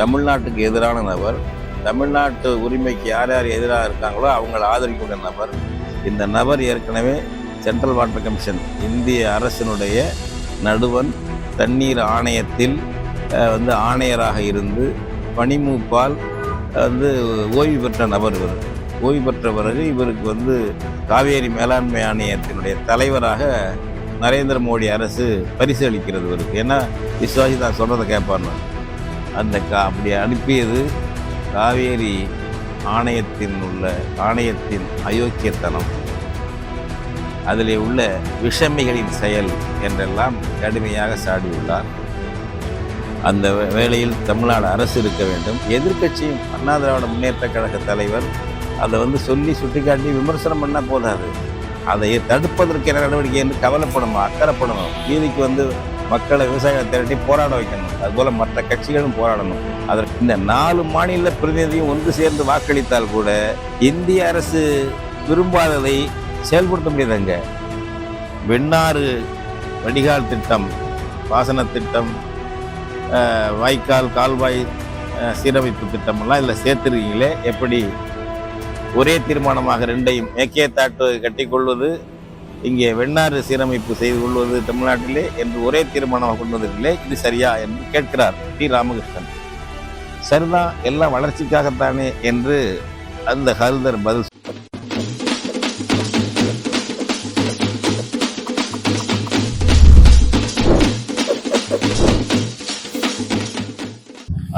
தமிழ்நாட்டுக்கு எதிரான நபர் தமிழ்நாட்டு உரிமைக்கு யார் யார் எதிராக இருக்காங்களோ அவங்கள ஆதரிக்கக்கூடிய நபர். இந்த நபர் ஏற்கனவே சென்ட்ரல் வாட்டர் கமிஷன் இந்திய அரசினுடைய நடுவன் தண்ணீர் ஆணையத்தில் வந்து ஆணையராக இருந்து பனிமூப்பால் வந்து ஓய்வு பெற்ற நபர் இவர். ஓய்வு பெற்ற பிறகு இவருக்கு வந்து காவேரி மேலாண்மை ஆணையத்தினுடைய தலைவராக நரேந்திர மோடி அரசு பரிசு அளிக்கிறது இவருக்கு. ஏன்னா விஸ்வாசி தான் சொல்கிறத கேட்பான்னு அந்த கா அப்படி அனுப்பியது காவேரி ஆணையத்தின் உள்ள ஆணையத்தின் அயோக்கியத்தனம். அதிலே உள்ள விஷமிகளின் செயல் என்றெல்லாம் கடுமையாக சாடியுள்ளார். அந்த வேளையில் தமிழ்நாடு அரசு இருக்க வேண்டும். எதிர்க்கட்சியும் அண்ணா திராவிட முன்னேற்ற கழக தலைவர் அதை வந்து சொல்லி சுட்டிக்காட்டி விமர்சனம் பண்ணால் போதாது. அதை தடுப்பதற்கு என்ன நடவடிக்கை என்று கவலைப்படணும் அக்கறைப்படணும். நீதிக்கு வந்து மக்களை விவசாயிகளை திரட்டி போராட வைக்கணும். அதுபோல மற்ற கட்சிகளும் போராடணும். அதற்கு இந்த நாலு மாநில பிரதிநிதியும் ஒன்று சேர்ந்து வாக்களித்தால் கூட இந்திய அரசு விரும்பாததை செயல்படுத்த முடியாதுங்க. வெண்ணாறு வடிகால் திட்டம் பாசன திட்டம் வாய்க்கால் கால்வாய் சீரமைப்பு திட்டம் எல்லாம் இதில் சேர்த்துருக்கீங்களே எப்படி ஒரே தீர்மானமாக ரெண்டையும் மேக்கே தாட்டு கட்டிக்கொள்வது இங்கே வெண்ணாறு சீரமைப்பு செய்து கொள்வது தமிழ்நாட்டிலே என்று ஒரே தீர்மானமாக கொண்டு வந்ததில்லை இது சரியா என்று கேட்கிறார் டி ராமகிருஷ்ணன். சரிதான் எல்லாம் வளர்ச்சிக்காகத்தானே என்று அந்த ஹல்தர் பதில்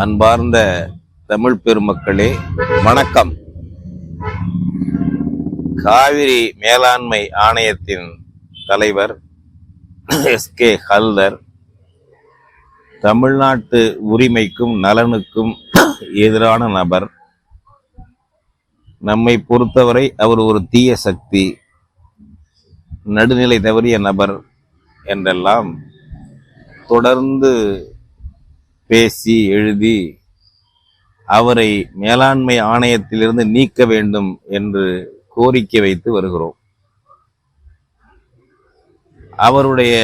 அன்பார்ந்த தமிழ் பெருமக்களே வணக்கம். காவிரி மேலாண்மை ஆணையத்தின் தலைவர் எஸ் கே ஹல்தர் தமிழ்நாட்டு உரிமைக்கும் நலனுக்கும் எதிரான நபர். நம்மை பொறுத்தவரை அவர் ஒரு தீய சக்தி நடுநிலை தவறிய நபர் என்றெல்லாம் தொடர்ந்து பேசி எழுதி அவரை மேலாண்மை ஆணையத்திலிருந்து நீக்க வேண்டும் என்று கோரிக்கை வைத்து வருகிறோம். அவருடைய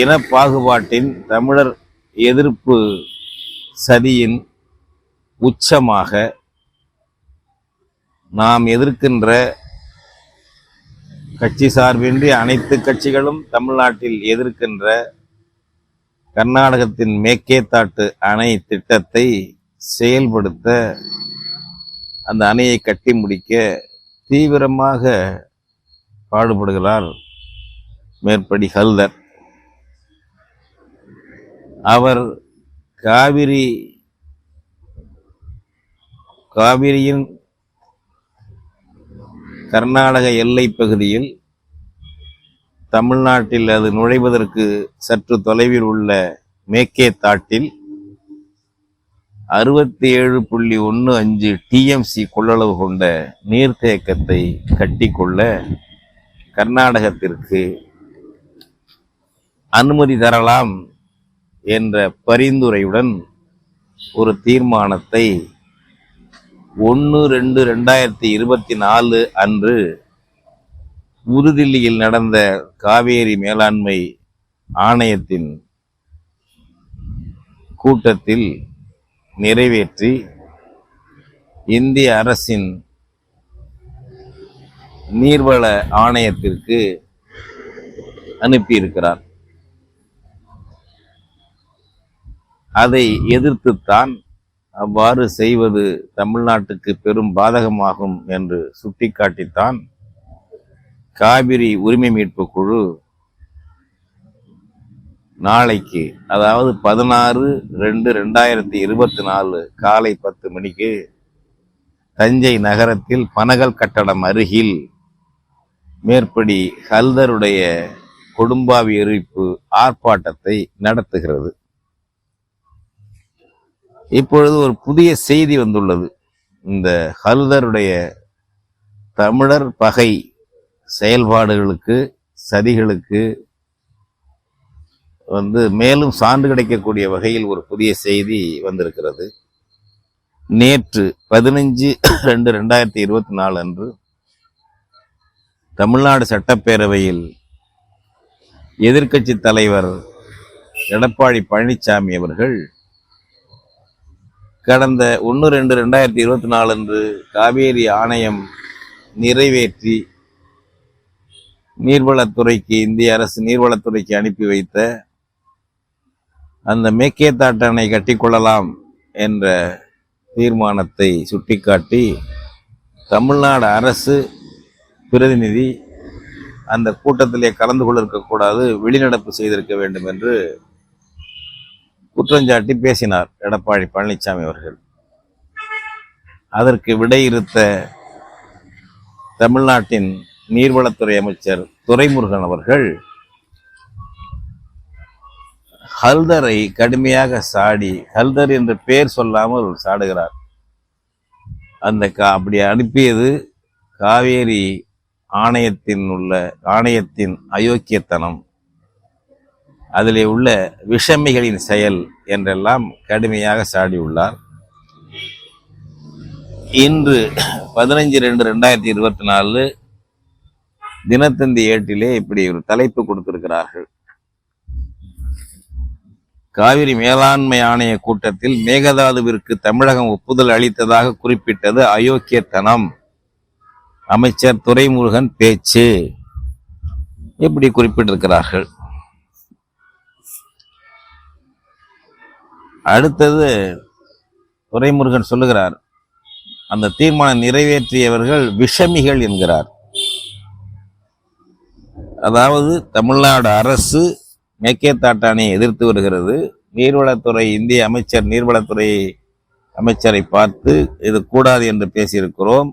இன பாகுபாட்டின் தமிழர் எதிர்ப்பு சதியின் உச்சமாக நாம் எதிர்க்கின்ற கட்சி சார்பின்றி அனைத்து கட்சிகளும் தமிழ்நாட்டில் எதிர்க்கின்ற கர்நாடகத்தின் மேக்கேத்தாட்டு அணை திட்டத்தை செயல்படுத்த அந்த அணையை கட்டி முடிக்க தீவிரமாக பாடுபடுகிறார் மேற்படி ஹல்தர். அவர் காவிரி காவிரியின் கர்நாடக எல்லை பகுதியில் தமிழ்நாட்டில் அது நுழைவதற்கு சற்று தொலைவில் உள்ள மேக்கே தாட்டில் அறுபத்தி ஏழு புள்ளி ஒன்று அஞ்சு டிஎம்சி கொள்ளளவு கொண்ட நீர்த்தேக்கத்தை கட்டிக்கொள்ள கர்நாடகத்திற்கு அனுமதி தரலாம் என்ற பரிந்துரையுடன் ஒரு தீர்மானத்தை ஒன்று ரெண்டு ரெண்டாயிரத்தி இருபத்தி நாலு அன்று புதுதில்லியில் நடந்த காவேரி மேலாண்மை ஆணையத்தின் கூட்டத்தில் நிறைவேற்றி இந்திய அரசின் நீர்வள ஆணையத்திற்கு அனுப்பியிருக்கிறார். அதை எதிர்த்துத்தான் அவ்வாறு செய்வது தமிழ்நாட்டுக்கு பெரும் பாதகமாகும் என்று சுட்டிக்காட்டித்தான் காவிரி உரிமை மீட்பு குழு நாளைக்கு அதாவது பதினாறு ரெண்டு ரெண்டாயிரத்தி இருபத்தி நாலு காலை பத்து மணிக்கு தஞ்சை நகரத்தில் பனகல் கட்டடம் அருகில் மேற்படி ஹல்தருடைய குடும்பாவி எரிப்பு ஆர்ப்பாட்டத்தை நடத்துகிறது. இப்பொழுது ஒரு புதிய செய்தி வந்துள்ளது. இந்த ஹல்தருடைய தமிழர் பகை செயல்பாடுகளுக்கு சதிகளுக்கு வந்து மேலும் சான்று கிடைக்கக்கூடிய வகையில் ஒரு புதிய செய்தி வந்திருக்கிறது. நேற்று பதினஞ்சு ரெண்டு ரெண்டாயிரத்தி இருபத்தி நாலு அன்று தமிழ்நாடு சட்டப்பேரவையில் எதிர்க்கட்சி தலைவர் எடப்பாடி பழனிசாமி அவர்கள் கடந்த ஒன்று ரெண்டு ரெண்டாயிரத்தி இருபத்தி நாலு அன்று காவேரி ஆணையம் நிறைவேற்றி நீர்வளத்துறைக்கு இந்திய அரசு நீர்வளத்துறைக்கு அனுப்பி வைத்த அந்த மேக்கேத்தாட்டனை கட்டி கட்டிக்கொள்ளலாம் என்ற தீர்மானத்தை சுட்டிக்காட்டி தமிழ்நாடு அரசு பிரதிநிதி அந்த கூட்டத்திலே கலந்து கொள்ள இருக்கக்கூடாது வெளிநடப்பு செய்திருக்க வேண்டும் என்று குற்றஞ்சாட்டி பேசினார் எடப்பாடி பழனிசாமி அவர்கள். அதற்கு விடையிறுத்த தமிழ்நாட்டின் நீர்வளத்துறை அமைச்சர் துரைமுருகன் அவர்கள் ஹல்தரை கடுமையாக சாடி ஹல்தர் என்ற பெயர் சொல்லாமல் சாடுகிறார். அந்த கா அப்படி அனுப்பியது காவேரி ஆணையத்தின் உள்ள ஆணையத்தின் அயோக்கியத்தனம். அதிலே உள்ள விஷமிகளின் செயல் என்றெல்லாம் கடுமையாக சாடியுள்ளார். இன்று பதினஞ்சு ரெண்டு ரெண்டாயிரத்தி இருபத்தி நாலு தினத்தந்தி ஏட்டிலே இப்படி ஒரு தலைப்பு கொடுத்திருக்கிறார்கள். காவிரி மேலாண்மை ஆணைய கூட்டத்தில் மேகதாதுவிற்கு தமிழகம் ஒப்புதல் அளித்ததாக குறிப்பிட்டது அயோக்கியத்தனம். அமைச்சர் துரைமுருகன் பேச்சு. இப்படி குறிப்பிட்டிருக்கிறார்கள்? அடுத்தது துரைமுருகன் சொல்லுகிறார் அந்த தீர்மானம் நிறைவேற்றியவர்கள் விஷமிகள் என்கிறார். அதாவது தமிழ்நாடு அரசு மேக்கேத்தாட்டானை எதிர்த்து வருகிறது. நீர்வளத்துறை இந்திய அமைச்சர் நீர்வளத்துறை அமைச்சரை பார்த்து இது கூடாது என்று பேசியிருக்கிறோம்.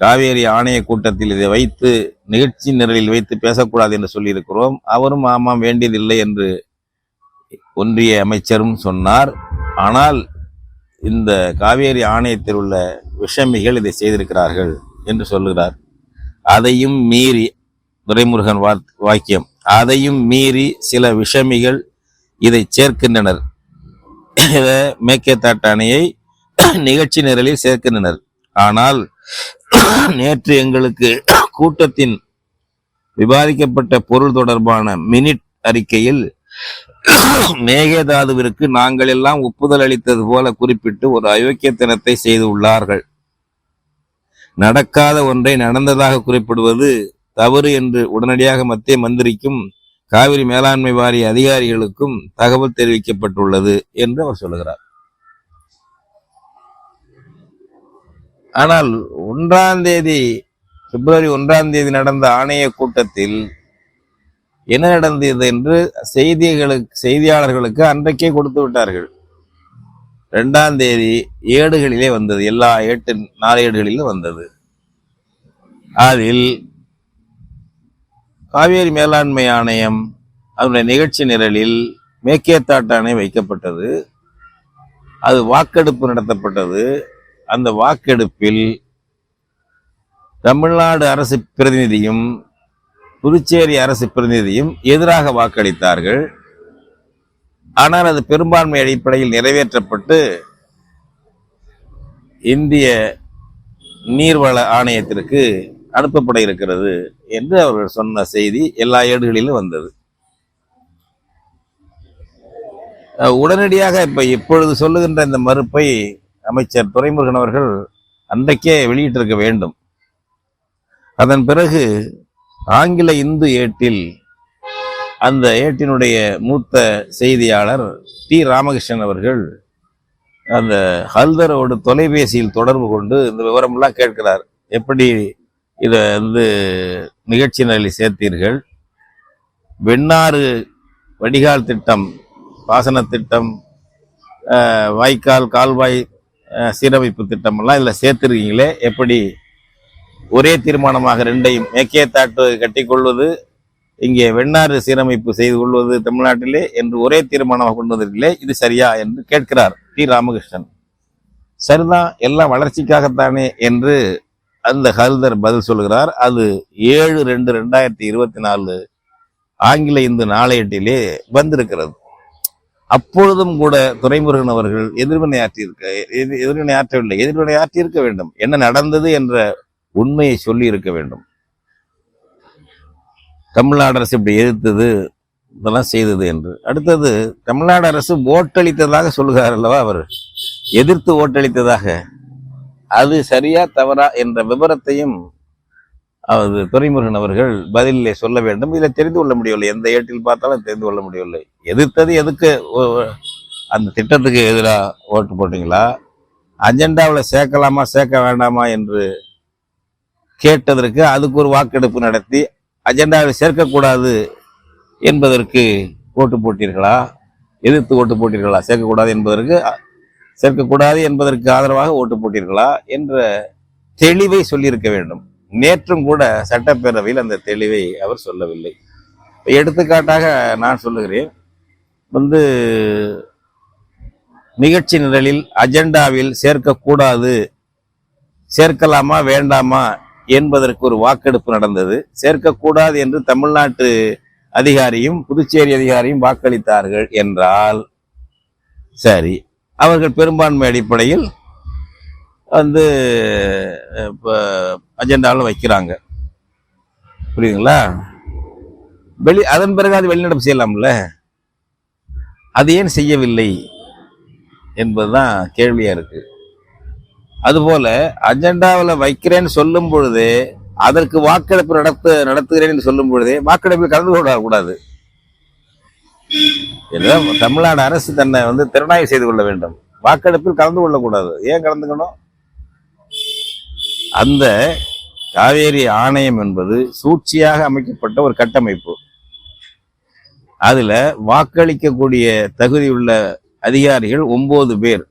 காவேரி ஆணைய கூட்டத்தில் இதை வைத்து நிகழ்ச்சி நிரலில் வைத்து பேசக்கூடாது என்று சொல்லியிருக்கிறோம். அவரும் ஆமாம் வேண்டியதில்லை என்று ஒன்றிய அமைச்சரும் சொன்னார். ஆனால் இந்த காவேரி ஆணையத்தில் உள்ள விஷமிகள் இதை செய்திருக்கிறார்கள் என்று சொல்லுகிறார். அதையும் மீறி துரைமுருகன் வாக்கியம். அதையும் மீறி சில விஷமிகள் இதை சேர்க்கின்றனர். இத மேக்கேத்தாட்டு அணையை நிகழ்ச்சி நிரலில் சேர்க்கின்றனர். ஆனால் நேற்று எங்களுக்கு கூட்டத்தின் விவாதிக்கப்பட்ட பொருள் தொடர்பான மினிட் அறிக்கையில் மேகதாதுவிற்கு நாங்கள் எல்லாம் ஒப்புதல் அளித்தது போல குறிப்பிட்டு ஒரு அயோக்கியத்தனத்தை செய்துள்ளார்கள் நடக்காத ஒன்றை நடந்ததாக குறிப்பிடுவது தவறு என்று உடனடியாக மத்திய மந்திரிக்கும் காவிரி மேலாண்மை வாரிய அதிகாரிகளுக்கும் தகவல் தெரிவிக்கப்பட்டுள்ளது என்று அவர் சொல்லுகிறார். ஆனால் ஒன்றாம் தேதி பிப்ரவரி ஒன்றாம் தேதி நடந்த ஆணைய கூட்டத்தில் என்ன நடந்தது என்று செய்திகளுக்கு செய்தியாளர்களுக்கு அன்றைக்கே கொடுத்து விட்டார்கள். ரெண்டாம் தேதி ஏடுகளிலே வந்தது எல்லா ஏட்டு நாளேடுகளிலும் வந்தது. அதில் காவேரி மேலாண்மை ஆணையம் அதனுடைய நிகழ்ச்சி நிரலில் மேக்கேத்தாட்டு அணை வைக்கப்பட்டது. அது வாக்கெடுப்பு நடத்தப்பட்டது. அந்த வாக்கெடுப்பில் தமிழ்நாடு அரசு பிரதிநிதியும் புதுச்சேரி அரசு பிரதிநிதியும் எதிராக வாக்களித்தார்கள். ஆனால் அது பெரும்பான்மை அடிப்படையில் நிறைவேற்றப்பட்டு இந்திய நீர்வள ஆணையத்திற்கு அனுப்பப்பட இருக்கிறது என்று அவர்கள் சொன்ன செய்தி எல்லா ஏடுகளிலும் வந்தது. உடனடியாக இப்ப இப்பொழுது சொல்லுகின்ற இந்த மறுப்பை அமைச்சர் துரைமுருகன் அவர்கள் அன்றைக்கே வெளியிட்டிருக்க வேண்டும். அதன் பிறகு ஆங்கில இந்து ஏட்டில் அந்த ஏட்டினுடைய மூத்த செய்தியாளர் டி ராமகிருஷ்ணன் அவர்கள் அந்த ஹல்தரோடு தொலைபேசியில் தொடர்பு கொண்டு இந்த விவரமெல்லாம் கேட்கிறார். எப்படி இதை வந்து நிகழ்ச்சி நிலையில் சேர்த்தீர்கள். வெண்ணாறு வடிகால் திட்டம் பாசன திட்டம் வாய்க்கால் கால்வாய் சீரமைப்பு திட்டமெல்லாம் இதில் சேர்த்துருக்கீங்களே. எப்படி ஒரே தீர்மானமாக ரெண்டையும் மேக்கேத்தாட்டு கட்டிக்கொள்வது இங்கே வெண்ணாறு சீரமைப்பு செய்து கொள்வது தமிழ்நாட்டிலே என்று ஒரே தீர்மானமாக கொண்டு வந்திருக்கீங்களே இது சரியா என்று கேட்கிறார் டி ராமகிருஷ்ணன். சரிதான் எல்லாம் வளர்ச்சிக்காகத்தானே என்று அந்த ஹல்தர் பதில் சொல்கிறார் அது ஏழு ரெண்டு ரெண்டாயிரத்தி இருபத்தி நாலு ஆங்கில இந்து நாளேட்டிலே வந்திருக்கிறது. அப்பொழுதும் கூட துரைமுருகன் அவர்கள் எதிர்வினை ஆற்றியிருக்க எதிர்வினை ஆற்றவில்லை. எதிர்வினை ஆற்றியிருக்க வேண்டும். என்ன நடந்தது என்ற உண்மையை சொல்லி இருக்க வேண்டும். தமிழ்நாடு அரசு இப்படி எதிர்த்தது இதெல்லாம் செய்தது என்று. அடுத்தது தமிழ்நாடு அரசு ஓட்டளித்ததாக சொல்லுகிறார் அல்லவா அவர்? எதிர்த்து ஓட்டளித்ததாக. அது சரியா தவறா என்ற விவரத்தையும் அது துரைமுருகன் அவர்கள் பதிலே சொல்ல வேண்டும். இதில் தெரிந்து கொள்ள முடியவில்லை. எந்த ஏட்டில் பார்த்தாலும் தெரிந்து கொள்ள முடியவில்லை. எதிர்த்தது எதுக்கு? ஓ- அந்த திட்டத்துக்கு எதிராக ஓட்டு போட்டீங்களா? அஜெண்டாவில் சேர்க்கலாமா சேர்க்க வேண்டாமா என்று கேட்டதற்கு அதுக்கு ஒரு வாக்கெடுப்பு நடத்தி அஜெண்டாவில் சேர்க்கக்கூடாது என்பதற்கு ஓட்டு போட்டீர்களா? எதிர்த்து ஓட்டு போட்டீர்களா? சேர்க்கக்கூடாது என்பதற்கு சேர்க்கக்கூடாது என்பதற்கு ஆதரவாக ஓட்டு போட்டீர்களா என்ற தெளிவை சொல்லியிருக்க வேண்டும். நேற்றும் கூட சட்டப்பேரவையில் அந்த தெளிவை அவர் சொல்லவில்லை. எடுத்துக்காட்டாக நான் சொல்லுகிறேன். வந்து நிகழ்ச்சி நிரலில் அஜெண்டாவில் சேர்க்கக்கூடாது சேர்க்கலாமா வேண்டாமா என்பதற்கு ஒரு வாக்கெடுப்பு நடந்தது. சேர்க்கக்கூடாது என்று தமிழ்நாட்டு அதிகாரியும் புதுச்சேரி அதிகாரியும் வாக்களித்தார்கள் என்றால் சரி. அவர்கள் பெரும்பான்மை அடிப்படையில் வந்து இப்போ அஜெண்டாவில் வைக்கிறாங்க. புரியுதுங்களா? வெளி அதன் பிறகு அது வெளிநடப்பு செய்யலாம்ல? அது ஏன் செய்யவில்லை என்பதுதான் கேள்வியாக இருக்குது அதுபோல் அஜெண்டாவில் வைக்கிறேன்னு சொல்லும் பொழுது அதற்கு வாக்கெடுப்பு நடத்த நடத்துகிறேன் என்று சொல்லும் பொழுதே வாக்கெடுப்பில் கலந்து கொள்ளக்கூடாது. கூடாது தமிழ்நாடு அரசு தன்னை வந்து திறனாய்வு செய்து கொள்ள வேண்டும். வாக்கெடுப்பில் கலந்து கொள்ளக்கூடாது. ஏன் கலந்துக்கணும்? அந்த காவேரி ஆணையம் என்பது சூழ்ச்சியாக அமைக்கப்பட்ட ஒரு கட்டமைப்பு. அதுல வாக்களிக்கக்கூடிய தகுதியுள்ள அதிகாரிகள் ஒன்பது பேர்.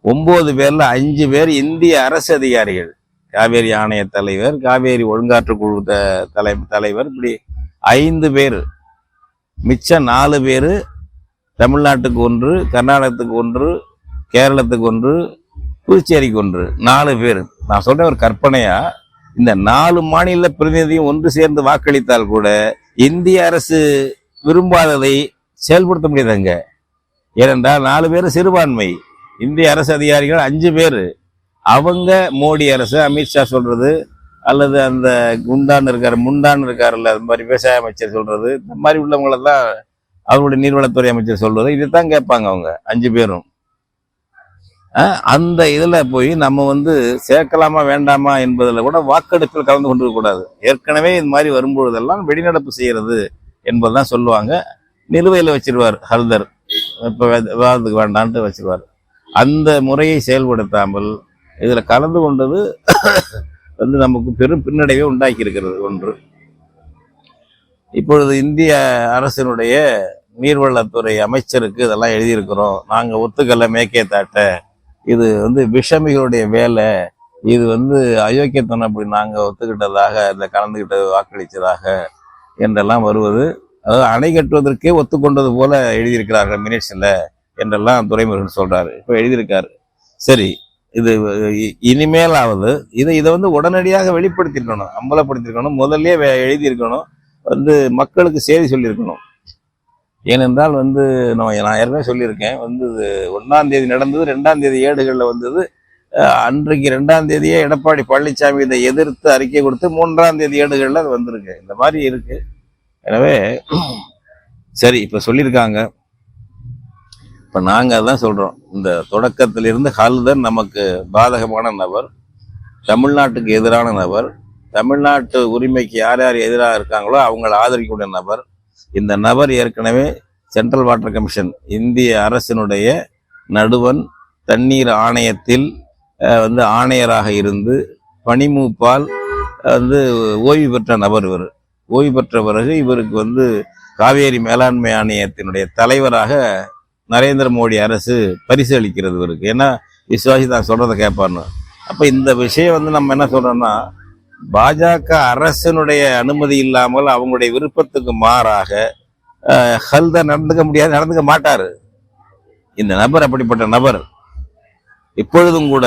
ஒன்பது பேர்ல அஞ்சு பேர் இந்திய அரசு அதிகாரிகள். காவேரி ஆணைய தலைவர் காவேரி ஒழுங்காற்று குழு த- தலை தலைவர் இப்படி ஐந்து பேர். மிச்சம் நாலு பேர் தமிழ்நாட்டுக்கு ஒன்று கர்நாடகத்துக்கு ஒன்று கேரளத்துக்கு ஒன்று புதுச்சேரிக்கு ஒன்று. நாலு பேர். நான் சொல்ற ஒரு கற்பனையா இந்த நாலு மாநில பிரதிநிதியும் ஒன்று சேர்ந்து வாக்களித்தால் கூட இந்திய அரசு விரும்பாததை செயல்படுத்த முடியாதுங்க. ஏனென்றால் நாலு பேர் சிறுபான்மை. இந்திய அரசு அதிகாரிகள் அஞ்சு பேர். அவங்க மோடி அரசு அமித்ஷா சொல்றது அல்லது அந்த குண்டான் இருக்கார் முண்டான் இருக்காருல்ல அது மாதிரி விவசாய அமைச்சர் சொல்றது இந்த மாதிரி உள்ளவங்களெல்லாம் தான் அவருடைய நீர்வளத்துறை அமைச்சர் சொல்றது இதைத்தான் கேட்பாங்க அவங்க அஞ்சு பேரும். அந்த இதில் போய் நம்ம வந்து சேர்க்கலாமா வேண்டாமா என்பதில் கூட வாக்கெடுப்பில் கலந்து கொண்டு கூடாது. ஏற்கனவே இது மாதிரி வரும்பொழுதெல்லாம் வெளிநடப்பு செய்கிறது என்பதுதான் சொல்லுவாங்க. நிலுவையில் வச்சிருவார் ஹல்தர். இப்போ விவாதத்துக்கு வேண்டான்ட்டு வச்சிருவார். அந்த முறையை செயல்படுத்தாமல் இதில் கலந்து கொண்டது வந்து நமக்கு பெரும் பின்னடைவை உண்டாக்கி இருக்கிறது ஒன்று. இப்பொழுது இந்திய அரசினுடைய நீர்வளத்துறை அமைச்சருக்கு இதெல்லாம் எழுதியிருக்கிறோம். நாங்கள் ஒத்துக்கல மேக்கே தாட்ட. இது வந்து விஷமிகளுடைய வேலை. இது வந்து அயோக்கியத்தனம் அப்படி நாங்கள் ஒத்துக்கிட்டதாக இல்லை கலந்துக்கிட்ட வாக்களித்ததாக என்றெல்லாம் வருவது. அதாவது அணை கட்டுவதற்கே ஒத்துக்கொண்டது போல எழுதியிருக்கிறார்கள் மினிட்ஸில் என்றெல்லாம் துரைமுருகன் சொல்றாரு. இப்போ எழுதியிருக்காரு. சரி இது இனிமேலாவது இதை இதை வந்து உடனடியாக வெளிப்படுத்தியிருக்கணும் அம்பலப்படுத்தியிருக்கணும் முதல்ல எழுதியிருக்கணும் வந்து மக்களுக்கு செய்தி சொல்லியிருக்கணும். ஏனென்றால் வந்து நான் நான் ஏற்கனவே சொல்லியிருக்கேன் வந்து இது ஒன்றாம் தேதி நடந்தது ரெண்டாம் தேதி ஏடுகளில் வந்தது அன்றைக்கு ரெண்டாம் தேதியே எடப்பாடி பழனிசாமி இதை எதிர்த்து அறிக்கை கொடுத்து மூன்றாம் தேதி ஏடுகளில் அது வந்திருக்கு. இந்த மாதிரி இருக்கு. எனவே சரி இப்போ சொல்லியிருக்காங்க. இப்போ நாங்கள் அதான் சொல்கிறோம் இந்த தொடக்கத்திலிருந்து ஹல்தர் நமக்கு பாதகமான நபர் தமிழ்நாட்டுக்கு எதிரான நபர் தமிழ்நாட்டு உரிமைக்கு யார் யார் எதிராக இருக்காங்களோ அவங்களை ஆதரிக்கக்கூடிய நபர். இந்த நபர் ஏற்கனவே சென்ட்ரல் வாட்டர் கமிஷன் இந்திய அரசினுடைய நடுவன் தண்ணீர் ஆணையத்தில் வந்து ஆணையராக இருந்து பனிமூப்பால் வந்து ஓய்வு பெற்ற நபர் இவர். ஓய்வு பெற்ற பிறகு இவருக்கு வந்து காவேரி மேலாண்மை ஆணையத்தினுடைய தலைவராக நரேந்திர மோடி அரசு பரிசு அளிக்கிறது இவருக்கு. ஏன்னா விசுவாசி தான் சொல்றதை கேட்பான்னு அப்போ இந்த விஷயம் வந்து நம்ம என்ன சொல்றோம்னா பாஜக அரசினுடைய அனுமதி இல்லாமல் அவங்களுடைய விருப்பத்துக்கு மாறாக அஹ், ஹல்தர் நடந்துக்க முடியாது நடந்துக்க மாட்டாரு. இந்த நபர் அப்படிப்பட்ட நபர். இப்பொழுதும் கூட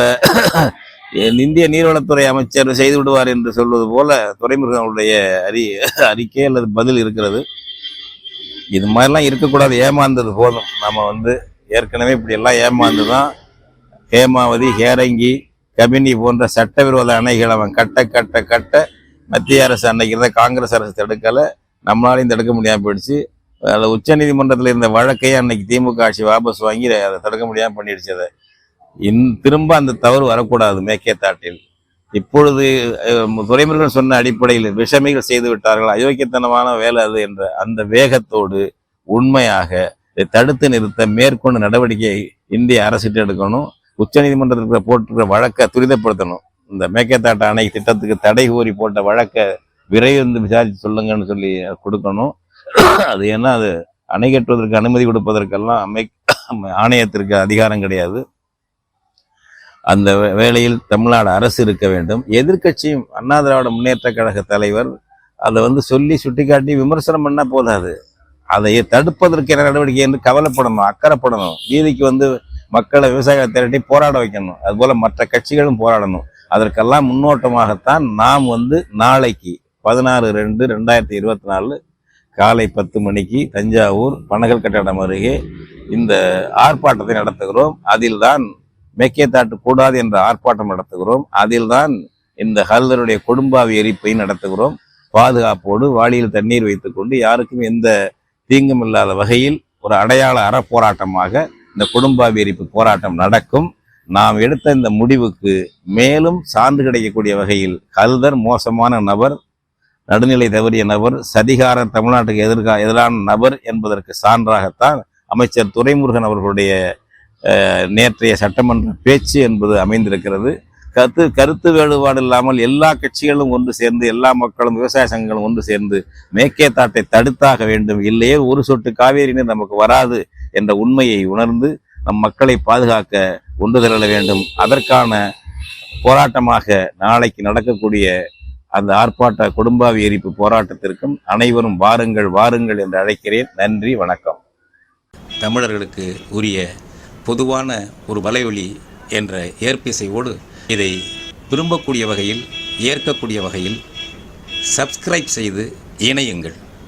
இந்திய நீர்வளத்துறை அமைச்சர் செய்து விடுவார் என்று சொல்வது போல துறைமுருகனுடைய அறி அறிக்கை அல்லது பதில் இருக்கிறது. இது மாதிரிலாம் இருக்கக்கூடாது. ஏமாந்தது போதும். நம்ம வந்து ஏற்கனவே இப்படி எல்லாம் ஏமாந்து தான் ஹேமாவதி ஹேரங்கி கபினி போன்ற சட்டவிரோத அணைகள் அவன் கட்ட கட்ட கட்ட மத்திய அரசு அன்னைக்கு இருந்த காங்கிரஸ் அரசு தடுக்கலை. நம்மளாலையும் தடுக்க முடியாமல் போயிடுச்சு. அதில் உச்சநீதிமன்றத்தில் இருந்த வழக்கையே அன்னைக்கு திமுக ஆட்சி வாபஸ் வாங்கி அதை தடுக்க முடியாமல் பண்ணிடுச்சு அதை. இன் திரும்ப அந்த தவறு வரக்கூடாது மேக்கேத்தாட்டில் இப்பொழுது துறைமுருகன் துரைமுருகன் சொன்ன அடிப்படையில் விஷமிகள் செய்து விட்டார்கள் அயோக்கியத்தனமான வேலை அது என்ற அந்த வேகத்தோடு உண்மையாக இதை தடுத்து நிறுத்த மேற்கொண்டு நடவடிக்கை இந்திய அரசிட்டு எடுக்கணும் உச்சநீதிமன்றத்தில் போட்டிருக்கிற வழக்கை துரிதப்படுத்தணும். இந்த மேக்கேத்தாட்டு அணை திட்டத்துக்கு தடை கோரி போட்ட வழக்கை விரைந்து விசாரித்து சொல்லுங்கன்னு சொல்லி கொடுக்கணும். அது ஏன்னா அது அணை கட்டுவதற்கு அனுமதி கொடுப்பதற்கெல்லாம் அமை ஆணையத்திற்கு அதிகாரம் கிடையாது. அந்த வேளையில் தமிழ்நாடு அரசு இருக்க வேண்டும். எதிர்க்கட்சியும் அண்ணா திராவிட முன்னேற்ற கழக தலைவர் அதை வந்து சொல்லி சுட்டிக்காட்டி விமர்சனம் பண்ணா போதாது. அதை தடுப்பதற்கு என்ன நடவடிக்கை என்று கவலைப்படணும் அக்கறைப்படணும். வீதிக்கு வந்து மக்களை விவசாயிகளை திரட்டி போராட வைக்கணும். அதுபோல் மற்ற கட்சிகளும் போராடணும். அதற்கெல்லாம் முன்னோட்டமாகத்தான் நாம் வந்து நாளைக்கு பதினாறு ரெண்டு ரெண்டாயிரத்தி இருபத்தி நாலு காலை பத்து மணிக்கு தஞ்சாவூர் பனகல் கட்டடம் அருகே இந்த ஆர்ப்பாட்டத்தை நடத்துகிறோம். அதில்தான் மேக்கேத்தாட்டு கூடாது என்ற ஆர்ப்பாட்டம் நடத்துகிறோம். அதில்தான் இந்த ஹல்தருடைய குடும்பாவி எரிப்பை நடத்துகிறோம். பாதுகாப்போடு வாளியில் தண்ணீர் வைத்துக்கொண்டு யாருக்கும் எந்த தீங்கும் இல்லாத வகையில் ஒரு அடையாள அற போராட்டமாக இந்த குடும்பாவி எரிப்பு போராட்டம் நடக்கும். நாம் எடுத்த இந்த முடிவுக்கு மேலும் சான்று கிடைக்கக்கூடிய வகையில் ஹல்தர் மோசமான நபர் நடுநிலை தவறிய நபர் சதிகார தமிழ்நாட்டுக்கு எதிர்கா எதிரான நபர் என்பதற்கு சான்றாகத்தான் அமைச்சர் துரைமுருகன் அவர்களுடைய நேற்றைய சட்டமன்ற பேச்சு என்பது அமைந்திருக்கிறது. கருத்து கருத்து வேறுபாடு இல்லாமல் எல்லா கட்சிகளும் ஒன்று சேர்ந்து எல்லா மக்களும் விவசாய சங்கங்களும் ஒன்று சேர்ந்து மேற்கே தாட்டை தடுத்தாக வேண்டும். இல்லையே ஒரு சொட்டு காவேரி நீர் நமக்கு வராது என்ற உண்மையை உணர்ந்து நம் மக்களை பாதுகாக்க ஒன்று திரள வேண்டும். அதற்கான போராட்டமாக நாளைக்கு நடக்கக்கூடிய அந்த ஆர்ப்பாட்ட குடும்பாவி எரிப்பு போராட்டத்திற்கும் அனைவரும் வாருங்கள் வாருங்கள் என்று அழைக்கிறேன். நன்றி வணக்கம். தமிழர்களுக்கு உரிய பொதுவான ஒரு வலையொலி என்ற ஏற்பிசையோடு இதை விரும்பக்கூடிய வகையில் ஏற்கக்கூடிய வகையில் சப்ஸ்கிரைப் செய்து இணையுங்கள்.